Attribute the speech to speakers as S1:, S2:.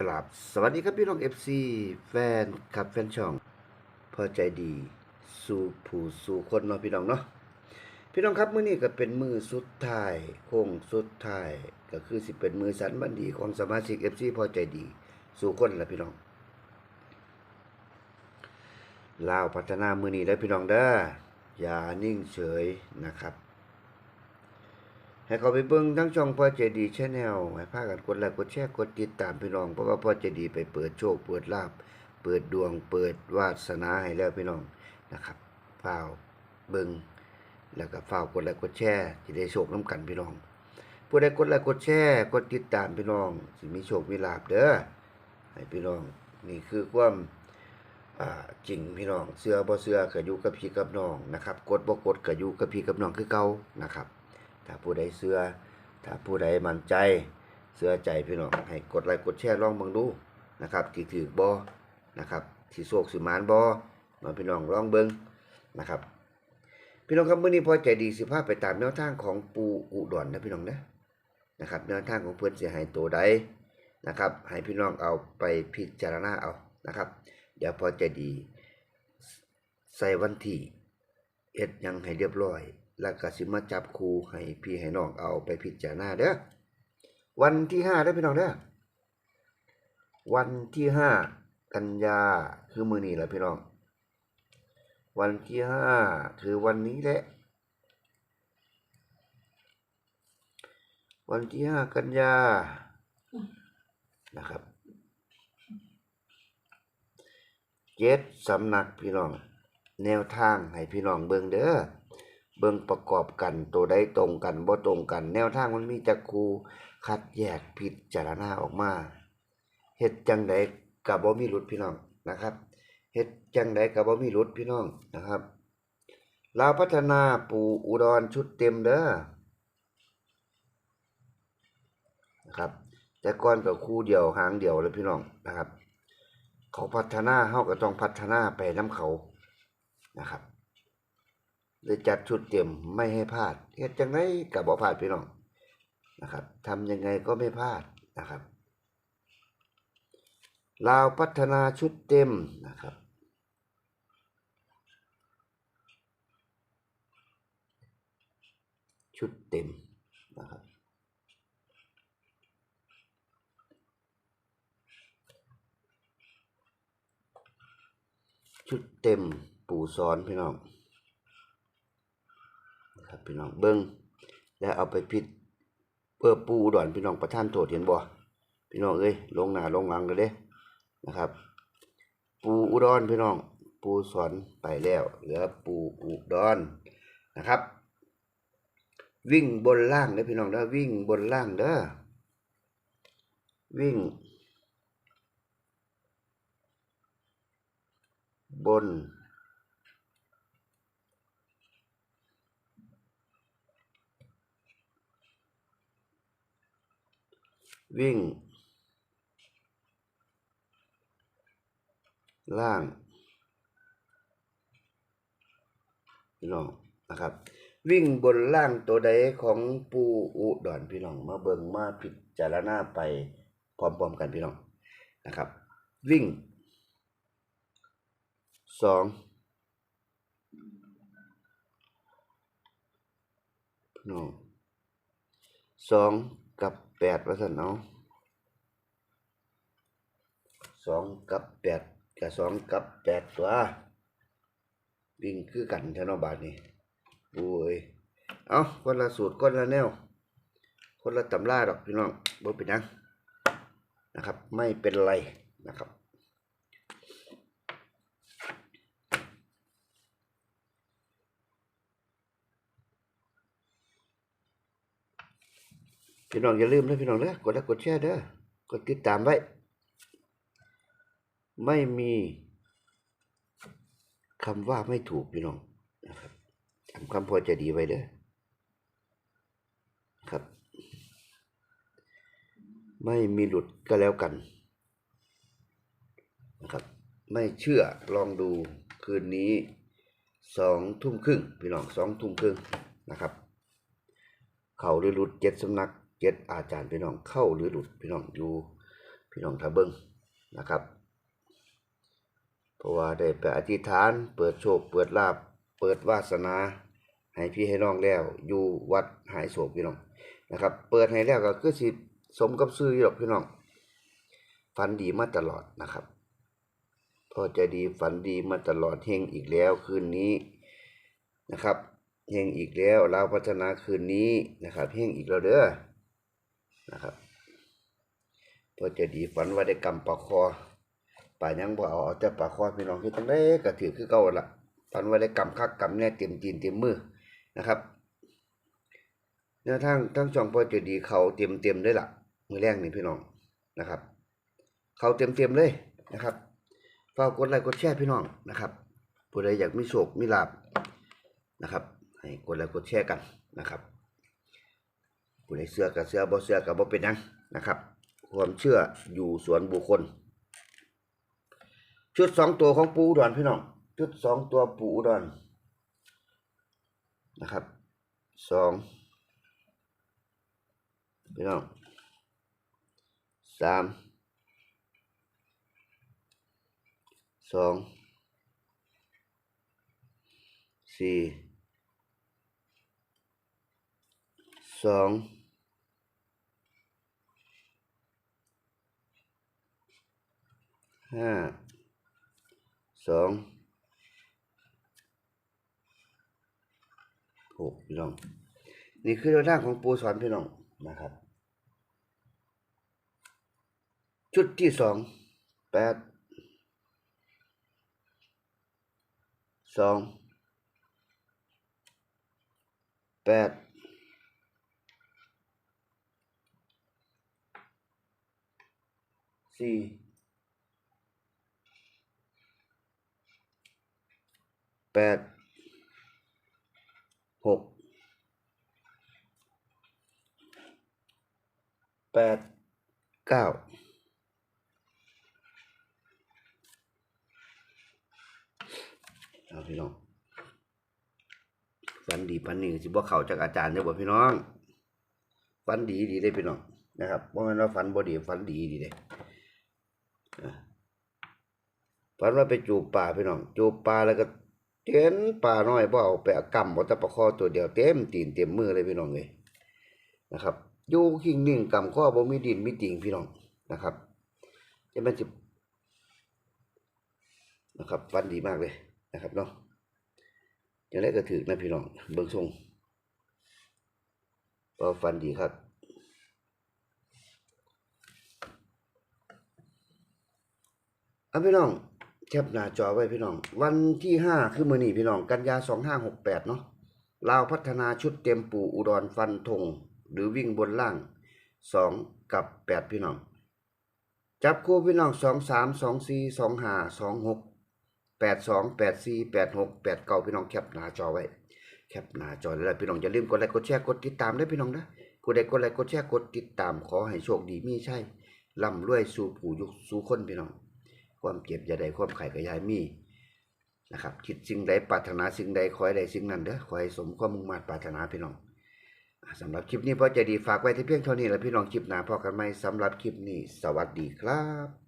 S1: กราบสวัสดีครับพี่น้อง FC แฟนคลับแฟนช่องพอใจดีสู่ผู้สู่คนเนาะพี่น้องเนาะพี่น้องครับมื้อนี้ก็เป็นมือสุดท้ายโค้งสุดท้ายก็คือสิเป็นมือสันบันดีของสมาชิก FC พอใจดีสู่คนละพี่น้องลาวพัฒนามือนี้แล้วพี่น้องเด้ออย่านิ่งเฉยนะครับ ให้เขาไปเบิ่งทั้งช่องพ่อเจดีชแนลให้พากันกดไลค์กดแชร์กดติดตามพี่น้องเพราะว่าพ่อเจดีไปเปิดโชคเปิดลาบเปิดดวงเปิดวาสนาให้แล้วพี่น้องนะครับฝ้าวเบิ่งแล้วก็ฝ้าวกดไลค์กดแชร์จะได้โชคน้ำกันพี่น้องผู้ใดกดไลค์กดแชร์กดติดตามพี่น้องสิมีโชคมีลาบเด้อให้พี่น้องนี่คือความจริงพี่น้องเสื้อบ่เสื้อก็อยู่กับพี่กับน้องนะครับ กดบ่กดก็อยู่กับพี่กับน้องคือเก่านะครับ ถ้าผู้ใดเสื้อถ้าผู้ใดมั่นใจเสื้อใจพี่น้องให้กดไลค์กดแชร์ลองเบิ่งดูนะครับที่ถือบ่นะครับที่โชคสิมานบ่มาพี่น้องลองเบิ่งนะครับ พี่น้องครับเมื้อนี้พอใจดีสิพาพไปตามแนวทางของปูอุดรนะพี่น้องนะนะครับแนวทางของเพิ่อนเสิให้ตัวใดนะครับ ให้พี่น้องเอาไปพิจารณาเอานะครับ เดี๋ยวพอใจดี ใส่วันที่เฮ็ดยังให้เรียบร้อย แล้วก็สิมาจับครูให้พี่ให้น้องเอาไปพิจารณาเด้อวันที่ห้าเด้พี่น้องเด้อวันที่ห้ากันยาคือมือนี้แหละพี่น้อง วันที่ห้าคือวันนี้แหละ วันที่ห้ากันยานะครับเจ็ดสำนักพี่น้อง แนวทางให้พี่น้องเบิ่งเด้อ เบิ่งประกอบกันตัวใดตรงกันบ่ตรงกัน แนวทางมันมีจักครูคัดแยกพิดจารณาออกมาเฮ็ดจังไดก็บ่มีหลุดพี่น้องนะครับเฮ็ดจังไดก็บ่มีหลุดพี่น้องนะครับลาวพัฒนาปู่อุดรชุดเต็มเด้อนะครับ แต่ก่อนก็คู่เดียวหางเดียวเลยพี่น้องนะครับ เขาพัฒนาเฮาก็ต้องพัฒนาไปนํเขานะครับ เลยจัดชุดเต็มไม่ให้พลาดเฮ็ดจังไดก็บ่พลาดพี่น้องนะครับทำยังไงก็ไม่พลาดนะครับลาวพัฒนาชุดเต็มนะครับ ชุดเต็มนะครับชุดเต็มปู่สอนพี่น้อง พี่น้องเบิ้งแล้วเอาไปพิษเพื่อปูอุดอนพี่น้องประท่านโทษเห็นบ่พี่น้องเอ้ยลงหนาลงหลังกันเด้นะครับ ปูอุดรพี่น้อง ปูสอนไปแล้วเหลือปูอุดรนะครับ วิ่งบนล่างเด้อพี่น้องเด้อวิ่งบนล่างเด้อวิ่ง บน วิ่ง ล่างพี่น้องนะครับ วิ่งบนล่างตัวใดของปูอุดรพี่น้องมาเบิงมาพิจารณาไปพร้อมๆกันพี่น้องนะครับ วิ่งสองพี่น้องสองกับ แปดว่าสันเนาะสองกับแปดกับสองกับแปดตัววิ่งคือกันแถวนอบาทนี่โอ้ยเอาคนละสูตรคนละแนว คนละตำราดอกพี่น้องบ่เป็นยังนะครับ ไม่เป็นไรนะครับ พี่น้องอย่าลืมนะพี่น้องเด้อกดไลค์กดแชร์เด้อกดติดตามไว้ ไม่มีคำว่าไม่ถูกพี่น้องนะครับจำคำพอจะดีไว้เด้อครับ ไม่มีหลุดก็แล้วกันนะครับ ไม่เชื่อลองดูคืนนี้สองทุ่มครึ่งพี่น้องสองทุ่มครึ่งนะครับ เขาหรือหลุดเจ็ดสำนัก เจ็ดอาจารย์พี่น้องเข้าหรือหลุดพี่น้องอยู่พี่น้องถ้าเบิงนะครับ เพราะว่าได้ไปอธิษฐาน เปิดโชค เปิดลาบเปิดวาสนา ให้พี่ให้น้องแล้ว อยู่วัดหายโศกพี่น้องนะครับ เปิดให้แล้วก็คือสิสมกับซื้อหรอกพี่น้องฝันดีมาตลอดนะครับพอใจดีฝันดีมาตลอดเฮงอีกแล้วคืนนี้นะครับเฮงอีกแล้วเราพัฒนาคืนนี้นะครับเฮงอีกแล้วเด้อ นะครับพอใจดีฝันว่าได้กำปลาคอป่ายังบ่เอาเอาแต่ปลาคอพี่น้องคือจังได๋ก็ถือคือเก่าละฝันว่าได้กำคักกำแน่เต็มตีนเต็มมือนะครับแนวทางทั้งช่องพอใจดีเขาเต็มเต็มๆเลยล่ะมือแรกนี่พี่น้องนะครับ เขาเต็มเต็มเลยนะครับฝากกดไลค์กดแชร์พี่น้องนะครับผู้ใดอยากมีโชคมีลาบนะครับให้กดไลค์กดแชร์กันนะครับ ผู้ใดเชื่อกับเชื่อบ่เชื่อกับบ่เป็นยังนะครับ ความเชื่ออยู่ส่วนบุคคล ชุดสองตัวของปูอุดรพี่น้องชุดสองตัวปูอุดรนะครับสองพี่น้องสามสองสี่สอง ห้าสองหกพี่น้อง นี่คือแนวทางของปูสอนพี่น้องนะครับ ชุดที่สองแปดสองแปดสี่ แปดหกแปดเก้าเอาพี่น้องฟันดีปันนี่สิบ่เข้าจากอาจารย์เด้อบ่พี่น้องฟันดีดีเด้พี่น้องนะครับบ่แม่นว่าฟันบ่ดีฟันดีดีเด้อะฟันว่าไปจูบปลาพี่น้องจูบปลาแล้วก็ เต็นปลาน้อยบ่เอาไปเอากำเอาแต่ปลาคอตัวเดียวเต็มตีนเต็มมือเลยพี่น้องเอ้ยนะครับอยู่ขิงนิ่งกำข้อบ่มีดินมีติ่งพี่น้องนะครับจะมันสินะครับฟันดีมากเลยนะครับเนาะยังไงก็ถือนะพี่น้องเบิ่งทรงก็ฟันดีครับเอาพี่น้อง แคปหน้าจอไว้พี่น้อง วันที่ห้าคือมือนี้พี่น้อง กันยาสองห้าหกแปดเนาะลาวพัฒนาชุดเต็มปู่อุดรฟันธงหรือวิ่งบนล่างสองกับแปดพี่น้อง จับคู่พี่น้องสองสามสองสี่สองห้าสองหกแปดสองแปดสี่แปดหกแปดเก้าพี่น้องแคปหน้าจอไว้ แคปหน้าจอแล้วพี่น้องอย่าลืมกดไลค์กดแชร์กดติดตามด้วยพี่น้องนะผู้ใดกดไลค์กดแชร์กดติดตามขอให้โชคดีมีใช่ร่ำรวยสู่ผู้ยุคสู่คนพี่น้อง ความเจ็บอย่าได้ความไข่ก็อยายมีนะครับคิดสิ่งใดปรารถนาสิ่งใดขอให้ได้สิ่งนั้นเด้อขอให้สมความมุ่งมั่นปรารถนาพี่น้องสำหรับคลิปนี้พ่อใจะดีฝากไว้ที่เพียงเท่านี้แล้วพี่น้องคลิปหน้าพอกันไหมสำหรับคลิปนี้ สวัสดีครับ